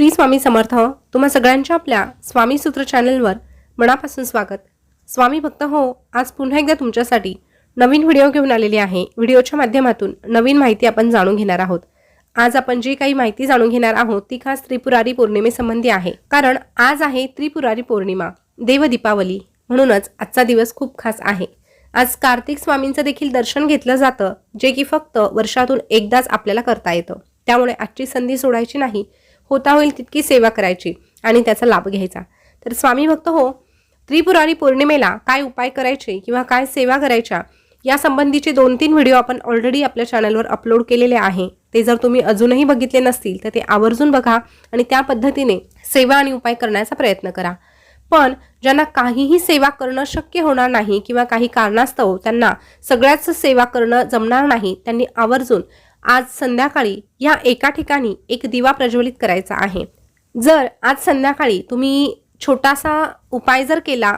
श्री स्वामी समर्थ हो. तुम्हा सगळ्यांच्या आपल्या स्वामी सूत्र चॅनलवर मनापासून स्वागत. स्वामी भक्त हो आज पुन्हा एकदा तुमच्यासाठी नवीन व्हिडिओ घेऊन आलेली आहे. व्हिडिओच्या माध्यमातून नवीन माहिती आपण जाणून घेणार आहोत. आज आपण जी काही माहिती जाणून घेणार आहोत ती खास त्रिपुरारी पौर्णिमेसंबंधी आहे. कारण आज आहे त्रिपुरारी पौर्णिमा देव दीपावली. म्हणूनच आजचा दिवस खूप खास आहे. आज कार्तिक स्वामींचं देखील दर्शन घेतलं जातं जे की फक्त वर्षातून एकदाच आपल्याला करता येतं. त्यामुळे आजची संधी सोडायची नाही होता होईल तितकी सेवा करायची आणि त्याचा लाभ घ्यायचा. तर स्वामी भक्त हो त्रिपुरारी पौर्णिमेला काय उपाय करायचे किंवा काय सेवा करायच्या या संबंधीचे दोन तीन व्हिडिओ आपण ऑलरेडी आपल्या चॅनलवर अपलोड केलेले आहे. ते जर तुम्ही अजूनही बघितले नसतील तर ते आवर्जून बघा आणि त्या पद्धतीने सेवा आणि उपाय करण्याचा प्रयत्न करा. पण ज्यांना काहीही सेवा करणं शक्य होणार नाही किंवा काही कारणास्तव त्यांना सगळ्याच सेवा करणं जमणार नाही त्यांनी आवर्जून आज संध्याकाळी या एका ठिकाणी एक दिवा प्रज्वलित करायचा आहे. जर आज संध्याकाळी तुम्ही छोटासा उपाय जर केला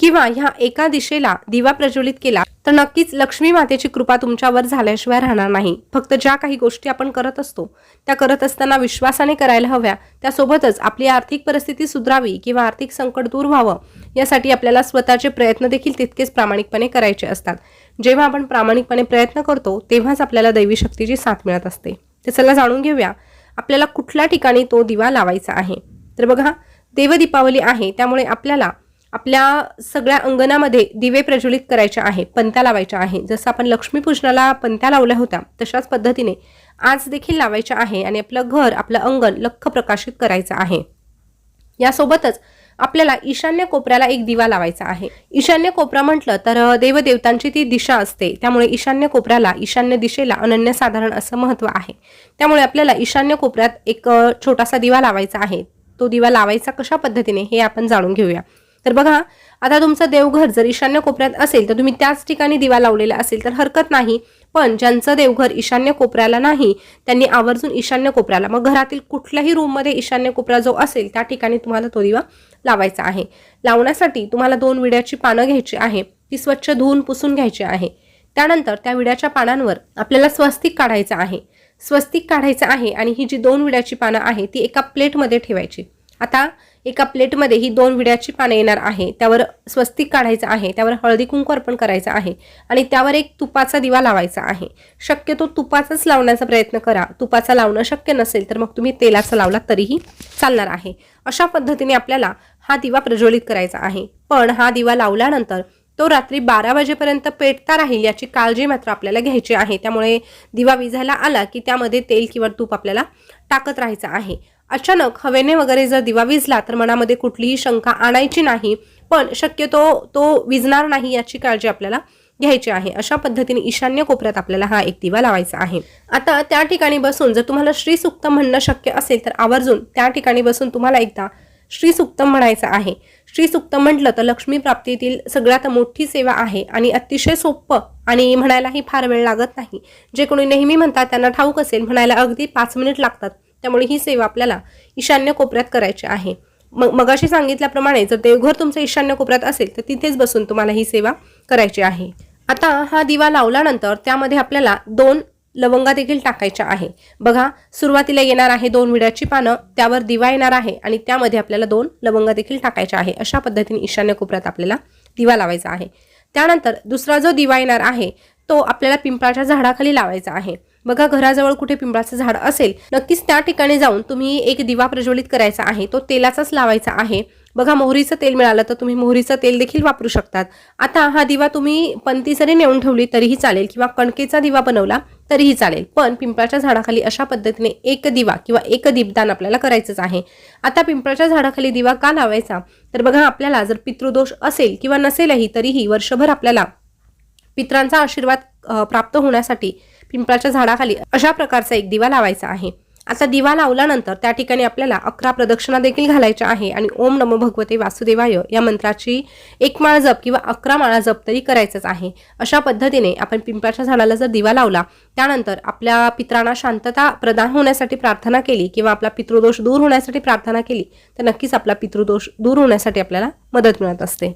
किंवा ह्या एका दिशेला दिवा प्रज्वलित केला तर नक्कीच लक्ष्मी मातेची कृपा तुमच्यावर झाल्याशिवाय राहणार नाही. फक्त ज्या काही गोष्टी आपण करत असतो त्या करत असताना विश्वासाने करायला हव्या. त्यासोबतच आपली आर्थिक परिस्थिती सुधारावी किंवा आर्थिक संकट दूर व्हावं यासाठी आपल्याला स्वतःचे प्रयत्न देखील तितकेच प्रामाणिकपणे करायचे असतात. जेव्हा आपण प्रामाणिकपणे प्रयत्न करतो तेव्हाच आपल्याला दैवी शक्तीची साथ मिळत असते. ते चला जाणून घेऊया आपल्याला कुठल्या ठिकाणी तो दिवा लावायचा आहे? तर बघा देवदीपावली आहे त्यामुळे आपल्याला आपल्या सगळ्या अंगणामध्ये दिवे प्रज्वलित करायचे आहे पंत्या लावायच्या आहे. जसं आपण लक्ष्मीपूजनाला पंत्या लावल्या होत्या तशाच पद्धतीने आज देखील लावायच्या आहे आणि आपलं घर आपलं अंगण लख प्रकाशित करायचं आहे. यासोबतच आपल्याला ईशान्य कोपऱ्याला एक दिवा लावायचा आहे. ईशान्य कोपरा म्हटलं तर देवदेवतांची ती दिशा असते. त्यामुळे ईशान्य कोपऱ्याला ईशान्य दिशेला अनन्यसाधारण असं महत्त्व आहे. त्यामुळे आपल्याला ईशान्य कोपऱ्यात एक छोटासा दिवा लावायचा आहे. तो दिवा लावायचा कशा पद्धतीने हे आपण जाणून घेऊया. तर बघा आता तुमचं देवघर जर ईशान्य कोपऱ्यात असेल तर तुम्ही त्याच ठिकाणी दिवा लावलेला असेल तर हरकत नाही. पण ज्यांचं देवघर ईशान्य कोपऱ्याला नाही त्यांनी आवर्जून ईशान्य कोपऱ्याला. मग घरातील कुठल्याही रूममध्ये ईशान्य कोपरा जो असेल त्या ठिकाणी तुम्हाला तो दिवा लावायचा आहे. लावण्यासाठी तुम्हाला दोन विड्याची पानं घ्यायची आहे ती स्वच्छ धुवून पुसून घ्यायची आहे. त्यानंतर त्या विड्याच्या पानांवर आपल्याला स्वस्तिक काढायचं आहे. स्वस्तिक काढायचं आहे आणि ही जी दोन विड्याची पानं आहे ती एका प्लेटमध्ये ठेवायची. आता एका प्लेटमध्ये ही दोन विड्याची पानं येणार आहे. त्यावर स्वस्तिक काढायचं आहे. त्यावर हळदी कुंकू अर्पण करायचं आहे आणि त्यावर एक तुपाचा दिवा लावायचा आहे. शक्यतो तुपाचाच लावण्याचा प्रयत्न करा. तुपाचा लावणं शक्य नसेल तर मग तुम्ही तेलाचा लावला तरीही चालणार आहे. अशा पद्धतीने आपल्याला हा दिवा प्रज्वलित करायचा आहे. पण हा दिवा लावल्यानंतर तो रात्री बारा वाजेपर्यंत पेटता राहील याची काळजी मात्र आपल्याला घ्यायची आहे. त्यामुळे दिवा विझायला आला की त्यामध्ये तेल किंवा तूप आपल्याला टाकत राहायचं आहे. अचानक हवेने वगैरे जर दिवा विजला तर मनामध्ये कुठलीही शंका आणायची नाही पण शक्यतो तो विजणार नाही याची काळजी आपल्याला घ्यायची आहे. अशा पद्धतीने ईशान्य कोपऱ्यात आपल्याला हा एक दिवा लावायचा आहे. आता त्या ठिकाणी बसून जर तुम्हाला श्री सुक्त म्हणणं शक्य असेल तर आवर्जून त्या ठिकाणी बसून तुम्हाला एकदा श्री सुक्तम म्हणायचं आहे. श्री सुक्तम म्हटलं तर लक्ष्मी प्राप्तीतील सगळ्यात मोठी सेवा आहे आणि अतिशय सोपं आणि म्हणायलाही फार वेळ लागत नाही. जे कोणी नेहमी म्हणतात त्यांना ठाऊक असेल म्हणायला अगदी पाच मिनिट लागतात. त्यामुळे ही सेवा आपल्याला ईशान्य कोपऱ्यात करायची आहे. मग मगाशी सांगितल्याप्रमाणे जर देवघर तुमचं ईशान्य कोपऱ्यात असेल तर तिथेच बसून तुम्हाला ही सेवा करायची आहे. आता हा दिवा लावल्यानंतर त्यामध्ये आपल्याला दोन लवंगा देखील टाकायच्या आहे. बघा सुरुवातीला येणार आहे दोन विड्याची पानं त्यावर दिवा येणार आहे आणि त्यामध्ये आपल्याला दोन लवंगा देखील टाकायच्या आहे. अशा पद्धतीने ईशान्य कोपऱ्यात आपल्याला दिवा लावायचा आहे. त्यानंतर दुसरा जो दिवा येणार आहे तो आपल्याला पिंपळाच्या झाडाखाली लावायचा आहे. बघा घराजवळ कुठे पिंपळाचं झाड असेल नक्कीच त्या ठिकाणी जाऊन तुम्ही एक दिवा प्रज्वलित करायचा आहे तो तेलाचाच लावायचा आहे. बघा मोहरीचं तेल मिळालं तर तुम्ही मोहरीचं तेल देखील वापरू शकतात. आता हा दिवा तुम्ही पंती जरी नेऊन ठेवली तरीही चालेल किंवा कणकेचा दिवा बनवला तरीही चालेल पण पिंपळाच्या झाडाखाली अशा पद्धतीने एक दिवा किंवा एक दीपदान आपल्याला करायचंच आहे. आता पिंपळाच्या झाडाखाली दिवा का लावायचा? तर बघा आपल्याला जर पितृदोष असेल किंवा नसेलही तरीही वर्षभर आपल्याला पित्रांचा आशीर्वाद प्राप्त होण्यासाठी पिंपळाच्या झाडाखाली अशा प्रकारचा एक दिवा लावायचा आहे. आता दिवा लावल्यानंतर त्या ठिकाणी आपल्याला अकरा प्रदक्षिणा देखील घालायच्या आहे आणि ओम नमो भगवते वासुदेवाय या मंत्राची एक माळ जप किंवा अकरा माळा जप तरी करायचंच आहे. अशा पद्धतीने आपण पिंपळाच्या झाडाला जर दिवा लावला त्यानंतर आपल्या पित्रांना शांतता प्रदान होण्यासाठी प्रार्थना केली किंवा आपला पितृदोष दूर होण्यासाठी प्रार्थना केली तर नक्कीच आपला पितृदोष दूर होण्यासाठी आपल्याला मदत मिळत असते.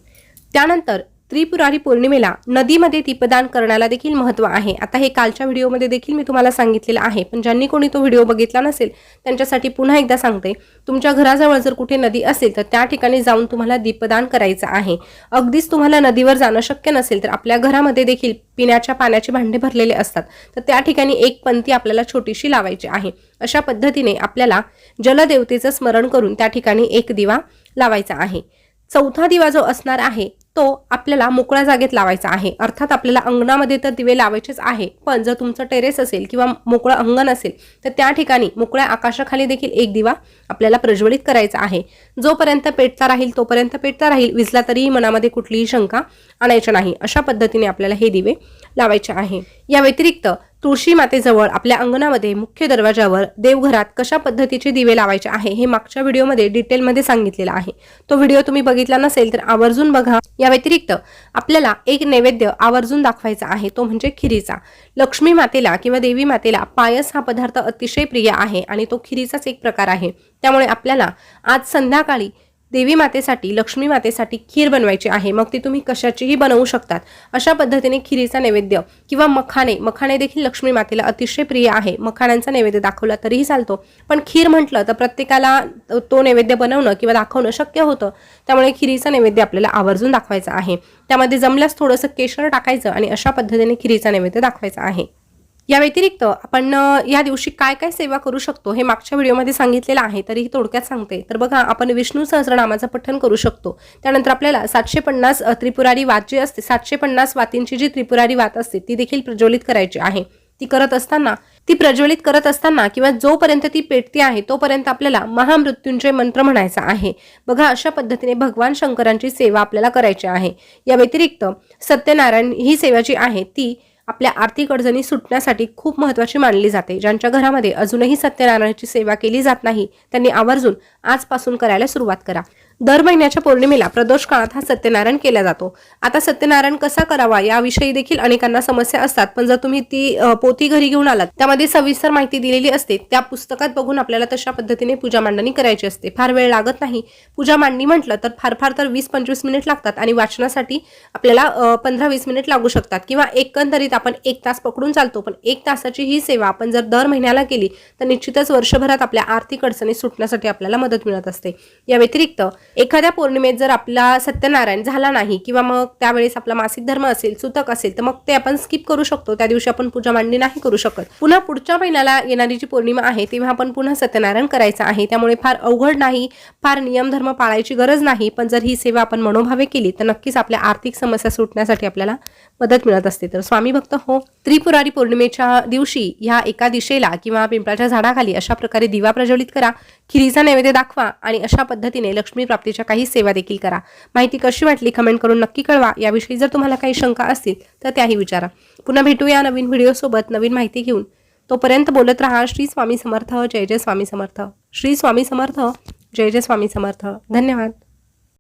त्यानंतर त्रिपुरारी पौर्णिमेला नदीमध्ये दीपदान करण्याला देखील महत्त्व आहे. आता हे कालच्या व्हिडिओमध्ये देखील मी तुम्हाला सांगितलेलं आहे. पण ज्यांनी कोणी तो व्हिडिओ बघितला नसेल त्यांच्यासाठी पुन्हा एकदा सांगते तुमच्या घराजवळ जर कुठे नदी असेल तर त्या ठिकाणी जाऊन तुम्हाला दीपदान करायचं आहे. अगदीच तुम्हाला नदीवर जाणं शक्य नसेल तर आपल्या घरामध्ये देखील पिण्याच्या पाण्याचे भांडे भरलेले असतात. तर त्या ठिकाणी एक पंथी आपल्याला छोटीशी लावायची आहे. अशा पद्धतीने आपल्याला जलदेवतेचं स्मरण करून त्या ठिकाणी एक दिवा लावायचा आहे. चौथा दिवा जो असणार आहे तो आपल्याला मोकळ्या जागेत लावायचा आहे. अर्थात आपल्याला अंगणामध्ये तर दिवे लावायचेच आहे. पण जर तुमचं टेरेस असेल किंवा मोकळं अंगण असेल तर त्या ठिकाणी मोकळ्या आकाशाखाली देखील एक दिवा आपल्याला प्रज्वलित करायचा आहे. जोपर्यंत पेटता राहील तोपर्यंत पेटता राहील. विजला तरीही मनामध्ये कुठलीही शंका आणायची नाही. अशा पद्धतीने आपल्याला हे दिवे लावायचे आहे. या व्यतिरिक्त तुळशी मातेजवळ आपल्या अंगणामध्ये मुख्य दरवाजावर देवघरात कशा पद्धतीचे दिवे लावायचे आहे हे मागच्या व्हिडिओमध्ये डिटेलमध्ये सांगितलेलं आहे. तो व्हिडिओ तुम्ही बघितला नसेल तर आवर्जून बघा. या व्यतिरिक्त आपल्याला एक नैवेद्य आवर्जून दाखवायचा आहे तो म्हणजे खिरीचा. लक्ष्मी मातेला किंवा देवी मातेला पायस हा पदार्थ अतिशय प्रिय आहे आणि तो खिरीचाच एक प्रकार आहे. त्यामुळे आपल्याला आज संध्याकाळी देवी मातेसाठी लक्ष्मी मातेसाठी खीर बनवायची आहे. मग ती तुम्ही कशाचीही बनवू शकतात. अशा पद्धतीने खिरीचा नैवेद्य किंवा मखाणे मखाणे देखील लक्ष्मी मातेला अतिशय प्रिय आहे. मखाण्यांचा नैवेद्य दाखवला तरीही चालतो. पण खीर म्हटलं तर प्रत्येकाला तो नैवेद्य बनवणं किंवा दाखवणं शक्य होतं. त्यामुळे खिरीचा नैवेद्य आपल्याला आवर्जून दाखवायचा आहे. त्यामध्ये जमल्यास थोडंसं केशर टाकायचं आणि अशा पद्धतीने खिरीचा नैवेद्य दाखवायचा आहे. या व्यतिरिक्त आपण या दिवशी काय काय सेवा करू शकतो हे मागच्या व्हिडिओमध्ये सांगितलेलं आहे तरीही थोडक्यात सांगते. तर बघा आपण विष्णू सहस्रनामाचं पठण करू शकतो. त्यानंतर आपल्याला सातशे पन्नास त्रिपुरारी वात जी असते सातशे पन्नास वातींची जी त्रिपुरारी वात असते ती देखील प्रज्वलित करायची आहे. ती करत असताना ती प्रज्वलित करत असताना किंवा जोपर्यंत ती पेटती आहे तोपर्यंत आपल्याला महामृत्युंजय मंत्र म्हणायचा आहे. बघा अशा पद्धतीने भगवान शंकरांची सेवा आपल्याला करायची आहे. या व्यतिरिक्त सत्यनारायण ही सेवा जी आहे ती आपल्या आर्थिक अडचणी सुटण्यासाठी खूप महत्त्वाची मानली जाते. ज्यांच्या घरामध्ये अजूनही सत्यनारायणाची सेवा केली जात नाही त्यांनी आवर्जून आजपासून करायला सुरुवात करा. दर महिन्याच्या पौर्णिमेला प्रदोष काळात हा सत्यनारायण केला जातो. आता सत्यनारायण कसा करावा याविषयी देखील अनेकांना समस्या असतात. पण जर तुम्ही ती पोती पोथी घरी घेऊन आलात त्यामध्ये सविस्तर माहिती दिलेली असते. त्या पुस्तकात बघून आपल्याला तशा पद्धतीने पूजा मांडणी करायची असते. फार वेळ लागत नाही. पूजा मांडणी म्हटलं तर फार फार तर वीस पंचवीस मिनिट लागतात आणि वाचनासाठी आपल्याला पंधरा वीस मिनिट लागू शकतात. किंवा एकंदरीत आपण एक तास पकडून चालतो पण एक तासाची ही सेवा आपण जर दर महिन्याला केली तर निश्चितच वर्षभरात आपल्या आर्थिक अडचणी सुटण्यासाठी आपल्याला मदत मिळत असते. या व्यतिरिक्त एखाद्या पौर्णिमेत जर आपला सत्यनारायण झाला नाही किंवा मग त्यावेळेस आपला मासिक धर्म असेल सुतक असेल तर मग ते आपण स्किप करू शकतो. त्या दिवशी आपण पूजा मांडणी नाही करू शकत. पुन्हा पुढच्या महिन्याला येणारी जी पौर्णिमा आहे तेव्हा आपण पुन्हा सत्यनारायण करायचं आहे. त्यामुळे फार अवघड नाही फार नियम धर्म पाळायची गरज नाही. पण जर ही सेवा आपण मनोभावे केली तर नक्कीच आपल्या आर्थिक समस्या सुटण्यासाठी आपल्याला मदत मिळत असते. तर स्वामी भक्त हो त्रिपुरारी पौर्णिमेच्या दिवशी ह्या एका दिशेला किंवा पिंपळाच्या झाडाखाली अशा प्रकारे दिवा प्रज्वलित करा. खिरीचा नैवेद्य दाखवा आणि अशा पद्धतीने लक्ष्मी प्राप्तीच्या काही सेवा देखील करा. माहिती कशी वाटली कमेंट करून नक्की कळवा. याविषयी जर तुम्हाला काही शंका असतील तर त्याही विचारा. पुन्हा भेटूया नवीन व्हिडिओसोबत नवीन माहिती घेऊन. तोपर्यंत बोलत राहा. श्री स्वामी समर्थ. जय जय स्वामी समर्थ. श्री स्वामी समर्थ. जय जय स्वामी समर्थ. धन्यवाद.